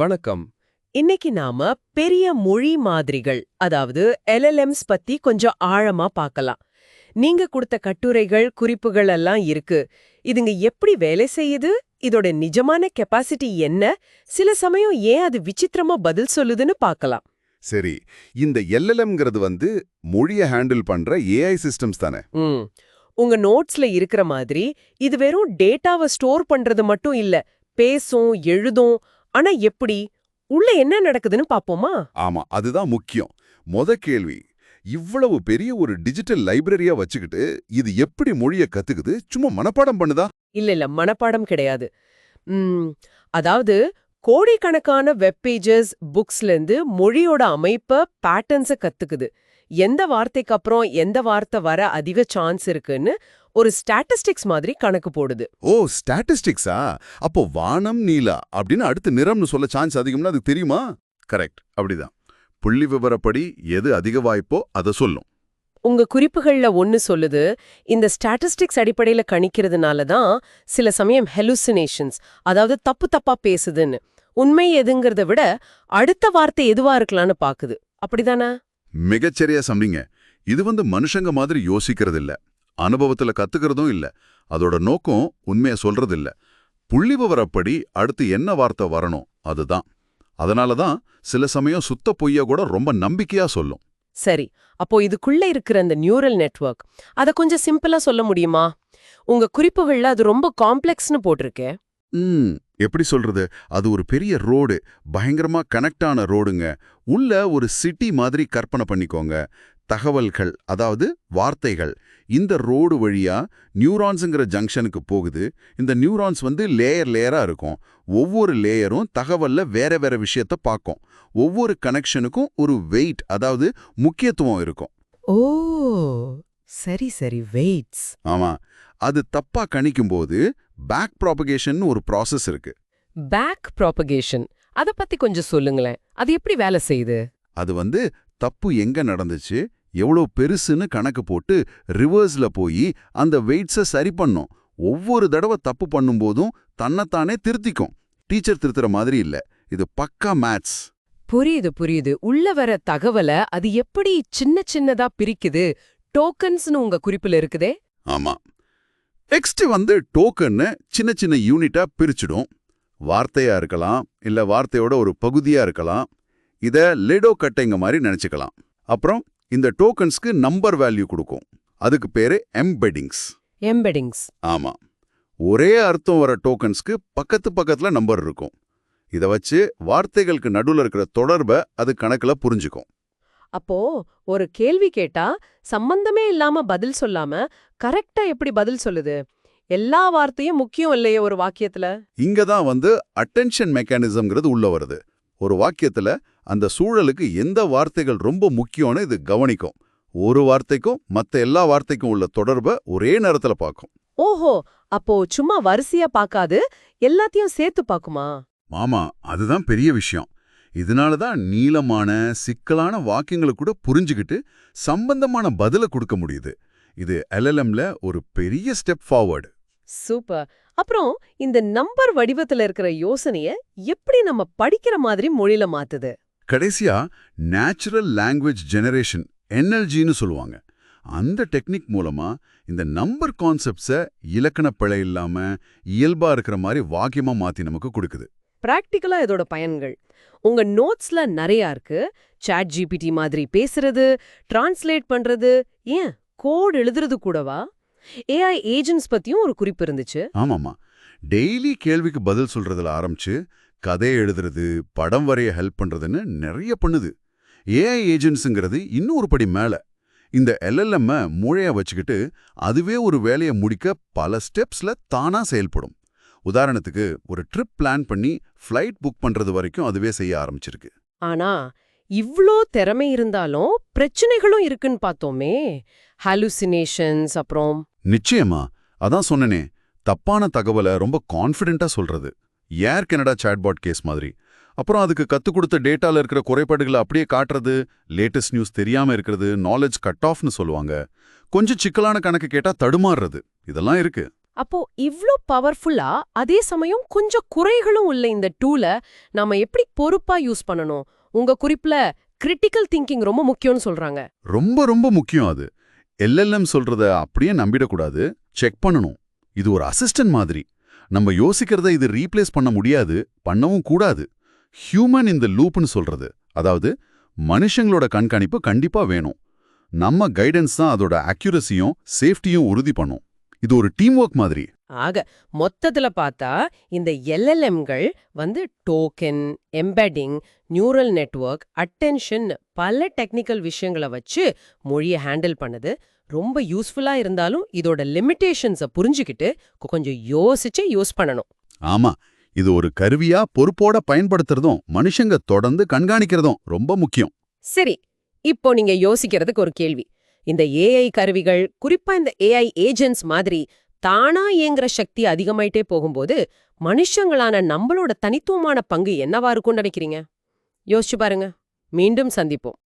வணக்கம். இன்னைக்கு நாம பெரிய மொழி மாதிரிகள் அதாவது எல்எல்எம்ஸ் பத்தி கொஞ்சம் ஆழமா பார்க்கலாம். நீங்க கொடுத்த கட்டுரைகள் குறிப்புகள் எல்லாம் இருக்கு. இதுங்க எப்படி வேலை செய்யுது? இதோட நிஜமான கெப்பாசிட்டி என்ன? சில சமயம் ஏன் அது விசித்திரமா பதில் சொல்லுதுன்னு பார்க்கலாம். சரி இந்த எல்எல்எம்ங்கிறது வந்து மொழியை ஹேண்டில் பண்ற ஏஐ சிஸ்டம்ஸ் தானே? உங்க நோட்ஸ்ல இருக்கிற மாதிரி இது வெறும் டேட்டாவை ஸ்டோர் பண்றது மட்டும் இல்ல பேசும் எழுதும் ஆனா எப்படி? உள்ள என்ன நடக்குதுன்னு பாப்போமா? ஆமா அதுதான் முக்கியம். மொத கேள்வி இவ்வளவு பெரிய ஒரு டிஜிட்டல் லைப்ரரியா வச்சுக்கிட்டு இது எப்படி மொழியை கத்துக்குது? சும்மா மனப்பாடம் பண்ணுதா? இல்ல இல்ல மனப்பாடம் கிடையாது. அதாவது கோடிக்கணக்கான வெப் பேஜஸ் புக்ஸ்ல இருந்து மொழியோட அமைப்ப பேட்டர்ன்ஸ கத்துக்குது. எந்த வார்த்தைக்கு அப்புறம் எந்த வார்த்தை வர அதிக சான்ஸ் இருக்குன்னு ஒரு ஸ்டாட்டிஸ்டிக்ஸ் மாதிரி கணக்கு போடுது. ஓ ஸ்டாட்டிஸ்டிக்ஸா அப்போ வானம் நீலா அப்படின்னு அடுத்து நிறம்னு சொல்ல சான்ஸ் அதிகம்னா அதுக்கு தெரியுமா? கரெக்ட் அப்படிதான். புள்ளி விவரப்படி எது அதிக வாய்ப்போ அதை சொல்லும். உங்க குறிப்புகள்ல ஒன்னு சொல்லுது இந்த ஸ்டாட்டிஸ்டிக்ஸ் அடிப்படையில கணிக்கிறதுனால தான் சில சமயம் ஹெலுசினேஷன்ஸ் அதாவது தப்பு தப்பா பேசுதுன்னு. உண்மை எதுங்கிறத விட அடுத்த வார்த்தை எதுவா இருக்கலாம்னு பாக்குது அப்படிதானே? மிகச்சரியா சொன்னீங்க இது வந்து மனுஷங்க மாதிரி யோசிக்கிறது இல்ல அனுபவத்துல கத்துக்கிறதும் இல்ல. அதோட நோக்கம் உண்மைய சொல்றது இல்ல புள்ளி விவரப்படி அடுத்து என்ன வார்த்தை வரணும் அதுதான். அதனால தான் சில சமயம் சுத்த பொய்ய கூட ரொம்ப நம்பிக்கையா சொல்லும். சரி. அப்போ இதுக்குள்ள இருக்கிற அந்த நியூரல் நெட்வொர்க் அத கொஞ்சம் சிம்பிளா சொல்ல முடியுமா? உங்க குறிப்புகள்ல அது ரொம்ப காம்ப்ளெக்ஸ்னு போட்டிருக்கே. ம். எப்படி சொல்றது? அது ஒரு பெரிய ரோடு. பயங்கரமா கனெக்ட் ஆன ரோடுங்க. உள்ள ஒரு சிட்டி மாதிரி கற்பனை பண்ணிக்கோங்க. தகவல்கள் அதாவது வார்த்தைகள். இந்த ரோடு வழியா நியூரான்ஸுங்கிற ஜங்ஷனுக்கு போகுது. இந்த நியூரான்ஸ் வந்து லேயர் லேயரா இருக்கும். ஒவ்வொரு லேயரும் தகவல்ல வேற வேற விஷயத்த பார்க்கும். ஒவ்வொரு கனெக்ஷனுக்கும் ஒரு வெயிட் அதாவது முக்கியத்துவம் இருக்கும். ஓ! சரி சரி. வெயிட்ஸ் ஆமா. அது தப்பா கணிக்கும்போது பேக் ப்ராபகேஷன் ஒரு ப்ராசஸ் இருக்கு. பேக் ப்ராபகேஷன் அத பத்தி கொஞ்சம் சொல்லுங்களேன். அது எப்படி வேலை செய்யுது? அது வந்து தப்பு எங்க நடந்துச்சு எவ்வளோ பெருசுன்னு கணக்கு போட்டு ரிவர்ஸ்ல போய் அந்த வெயிட்ஸை சரி பண்ணும். ஒவ்வொரு தடவை தப்பு பண்ணும்போதும் தன்னைத்தானே திருத்திக்கும். டீச்சர் திருத்துற மாதிரி இல்ல. இது பக்கா மேத்ஸ் புரியுது புரியுது. உள்ள வர தகவலை அது எப்படி சின்ன சின்னதா பிரிக்குது? டோக்கன்ஸ்னு உங்க குறிப்புல இருக்குதே? ஆமா. நெக்ஸ்ட் வந்து டோக்கன்னு சின்ன சின்ன யூனிட்டா பிரிச்சிடும். வார்த்தையா இருக்கலாம் இல்ல வார்த்தையோட ஒரு பகுதியா இருக்கலாம். இத லிடோ கட்டைங்க மாதிரி நினைச்சுக்கலாம். அப்புறம் இந்த டோக்கன்ஸ்க்கு நம்பர் வேல்யூ கொடுக்கும். அதுக்கு பேரு எம்பெடிங்ஸ் எம்பெடிங்ஸ் ஆமா. ஒரே அர்த்தம் வர டோக்கன்ஸ்க்கு பக்கத்து பக்கத்துல நம்பர் இருக்கும். இத வச்சு வார்த்தைகளுக்கு நடுவுல இருக்கிற தொடர்பை அது கணக்குல புரிஞ்சுக்கும். அப்போ ஒரு கேள்வி கேட்டா சம்பந்தமே இல்லாம பதில் சொல்லாம கரெக்டா எப்படி பதில் சொல்லுது? எல்லா வார்த்தையும் முக்கியம் இல்லையே ஒரு வாக்கியத்துல? இங்க தான் வந்து அட்டென்ஷன் மெக்கானிசம்ங்கிறது உள்ள வருது. ஒரு வாக்கியத்துல அந்த சூழலுக்கு எந்த வார்த்தைகள் ரொம்ப முக்கியம்னு இது கவனிக்கும். ஒரு வார்த்தைக்கும் மத்த எல்லா வார்த்தைக்கும் உள்ள தொடர்பை ஒரே நேரத்துல பார்க்கும். ஓஹோ! அப்போ சும்மா வரிசையா பார்க்காது எல்லாத்தையும் சேர்த்து பாக்குமா ஆமா அதுதான் பெரிய விஷயம். இதனால தான் நீளமான சிக்கலான வாக்கியங்களை கூட புரிஞ்சுக்கிட்டு சம்பந்தமான பதில கொடுக்க முடியுது. இது எல்எல்எம்ல ஒரு பெரிய ஸ்டெப் ஃபார்வர்டு சூப்பர். அப்புறம் இந்த நம்பர் வடிவத்துல இருக்கிற யோசனைய எப்படி நம்ம படிக்கிற மாதிரி மொழியில மாத்துது? கடைசியா நேச்சுரல் லாங்குவேஜ் ஜெனரேஷன் என்எல்ஜின்னு சொல்லுவாங்க. அந்த டெக்னிக் மூலமா இந்த நம்பர் கான்செப்ட்ஸை இலக்கண பிழை இல்லாம இயல்பா இருக்கிற மாதிரி வாக்கியமா மாத்தி நமக்கு கொடுக்குது. பிராக்டிக்கலா இதோட பயன்கள். உங்க நோட்ஸ்ல நிறையா இருக்கு. சாட் ஜிபிடி மாதிரி பேசுறது டிரான்ஸ்லேட் பண்றது ஏன்? கோட் எழுதுறது கூடவா? ஏஐ ஏஜென்ட்ஸ் பத்தியும் ஒரு குறிப்பு இருந்துச்சு. ஆமாமா டெய்லி கேள்விக்கு பதில் சொல்றதுல ஆரம்பிச்சு கதை எழுதுறது படம் வரைய ஹெல்ப் பண்றதுன்னு நிறைய பண்ணுது. ஏஐ ஏஜென்ட்ஸுங்கிறது இன்னும் ஒரு படி மேல. இந்த எல்எல்எம்மை மூளைய வச்சுக்கிட்டு அதுவே ஒரு வேலையை முடிக்க பல ஸ்டெப்ஸ்ல தானா செயல்படும். உதாரணத்துக்கு ஒரு ட்ரிப் பிளான் பண்ணி ஃப்ளைட் புக் பண்றது வரைக்கும் அதுவே செய்ய ஆரம்பிச்சிருக்கு. ஆனா இவ்ளோ திறமை இருந்தாலும் பிரச்சனைகளும் இருக்குன்னு பார்த்தோமே. ஹாலுசினேஷன்ஸ் அப்புறம் நிச்சயமா. அதான் சொன்னனே தப்பான தகவலை ரொம்ப கான்ஃபிடென்ட்டா சொல்றது. ஏர் கனடா சாட்பாட் கேஸ் மாதிரி? அப்புறம் அதுக்கு கத்துக் கொடுத்த டேட்டால இருக்கிற குறைபாடுகளை அப்படியே காட்டுறது லேட்டஸ்ட் நியூஸ் தெரியாம இருக்கிறது நாலேஜ் கட் ஆஃப்னு சொல்லுவாங்க. கொஞ்சம் சிக்கலான கணக்கு கேட்டா தடுமாறுறது. இதெல்லாம் இருக்கு. அப்போ இவ்ளோ பவர்ஃபுல்லா அதே சமயம் கொஞ்சம் குறைகளும் உள்ள இந்த டூல நாம எப்படி பொறுப்பா யூஸ் பண்ணணும்? உங்க குறிப்புல கிரிட்டிக்கல் திங்கிங் ரொம்ப முக்கியம்னு சொல்றாங்க. ரொம்ப ரொம்ப முக்கியம் அது. எல்எல்எம் சொல்றத அப்படியே நம்பிடக்கூடாது. செக் பண்ணணும். இது ஒரு அசிஸ்டன்ட் மாதிரி. நம்ம யோசிக்கிறத இது ரீப்ளேஸ் பண்ண முடியாது. பண்ணவும் கூடாது. ஹியூமன் இந்த லூப்னு சொல்றது. அதாவது மனுஷங்களோட கண்காணிப்பு கண்டிப்பா வேணும். நம்ம கைடன்ஸ் தான் அதோட அக்யூரஸியும் சேஃப்டியும் உறுதி பண்ணும். இது ஒரு டீம் ஒர்க் மாதிரி. ஆக மொத்தத்துல பார்த்தா இந்த எல்எல்எம்கள் வந்து token embedding neural network attention பல டெக்னிக்கல் விஷயங்களை வச்சு மொழியை ஹேண்டில் பண்ணுது. ரொம்ப யூஸ்ஃபுல்லா இருந்தாலும் இதோட லிமிட்டேஷன்ஸை புரிஞ்சுக்கிட்டு கொஞ்சம் யோசிச்சு யூஸ் பண்ணணும். ஆமா இது ஒரு கருவியா பொறுப்போட பயன்படுத்துறதும் மனுஷங்க தொடர்ந்து கண்காணிக்கிறதும் ரொம்ப முக்கியம். சரி இப்போ நீங்க யோசிக்கிறதுக்கு ஒரு கேள்வி. இந்த ஏஐ கருவிகள் குறிப்பா இந்த ஏஐ ஏஜென்ட்ஸ் மாதிரி தானா இயங்குற சக்தி அதிகமாயிட்டே போகும்போது மனுஷங்களான நம்மளோட தனித்துவமான பங்கு என்னவா இருக்கும்னு நினைக்கிறீங்க? யோசிச்சு பாருங்க. மீண்டும் சந்திப்போம்.